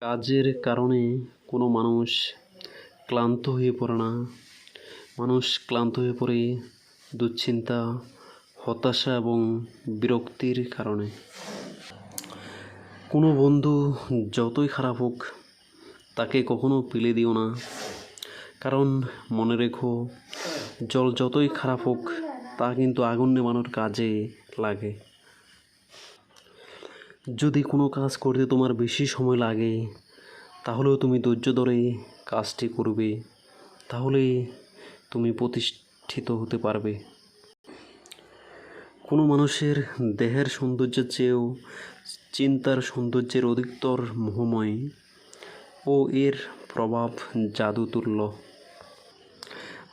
কাজের কারণে কোনো মানুষ ক্লান্ত হয়ে পড়ে না। মানুষ ক্লান্ত হয়ে পড়ে দুশ্চিন্তা, হতাশা এবং বিরক্তির কারণে। কোনো বন্ধু যতই খারাপ হোক, তাকে কখনো পেলে দিও না। কারণ মনে রেখো, জল যতই খারাপ হোক, তা কিন্তু আগুন নেভানোর কাজে লাগে। যদি কোনো কাজ করতে তোমার বেশি সময় লাগে, তাহলেও তুমি ধৈর্য ধরে কাজটি করবে, তাহলে তুমি প্রতিষ্ঠিত হতে পারবে। কোনো মানুষের দেহের সৌন্দর্যের চেয়েও চিন্তার সৌন্দর্যের অধিকতর মোহময় ও এর প্রভাব জাদুতুল্য।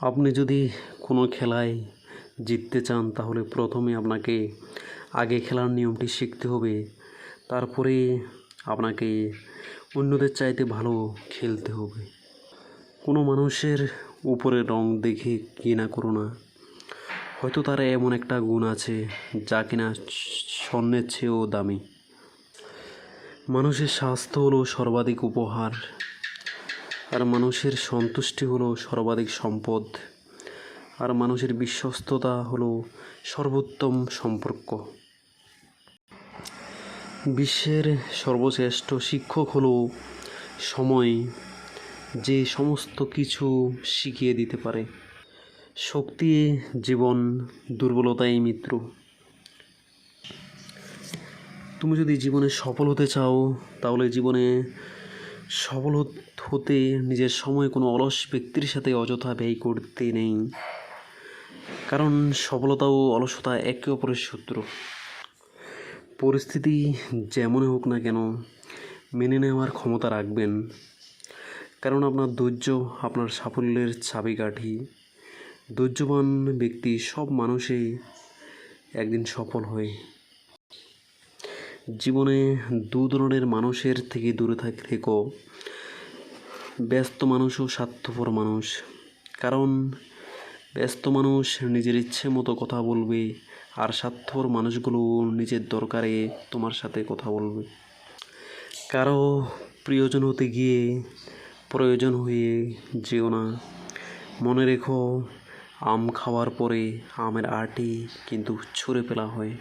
আপনি যদি কোনো খেলায় জিততে চান, তাহলে প্রথমে আপনাকে আগে খেলার নিয়মটি শিখতে হবে। তারপরে আপনাকে অন্যদের চাইতে ভালো খেলতে হবে। কোনো মানুষের উপরে রং দেখে ঘৃণা করো না। হয়তো তার এমন একটা গুণ আছে যা কিনা স্বর্ণের চেয়েও দামি। মানুষের স্বাস্থ্য হলো সর্বাধিক উপহার, আর মানুষের সন্তুষ্টি হলো সর্বাধিক সম্পদ, আর মানুষের বিশ্বস্ততা হলো সর্বোত্তম সম্পর্ক। বিশ্বের সর্বশ্রেষ্ঠ শিক্ষক হলো সময়, যে সমস্ত কিছু শিখিয়ে দিতে পারে। শক্তি, জীবন, দুর্বলতাই মিত্র। তুমি যদি জীবনে সফল হতে চাও, তাহলে জীবনে সফল হতে নিজের সময় কোনো অলস ব্যক্তির সাথে অযথা ব্যয় করতে নেই। কারণ সফলতা ও অলসতা একে অপরের শত্রু। পরিস্থিতি যেমনই হোক না কেন, মেনে নেওয়ার ক্ষমতা রাখবেন। কারণ আপনার ধৈর্য, আপনার সাফল্যের চাবিকাঠি। ধৈর্যবান ব্যক্তি সব মানুষই একদিন সফল হয়। জীবনে দু ধরনের মানুষের থেকে দূরে থাক, থেকো। ব্যস্ত মানুষ ও স্বার্থপর মানুষ। কারণ ব্যস্ত মানুষ নিজের ইচ্ছে মতো কথা বলবে, আর স্বার্থর মানুষগুলো নিজের দরকারে তোমার সাথে কথা বলবে। কারও প্রিয়জন হতে গিয়ে প্রয়োজন হয়ে যেও না। মনে রেখো, আম খাওয়ার পরে আমের আটি কিন্তু ছুঁড়ে ফেলা হয়।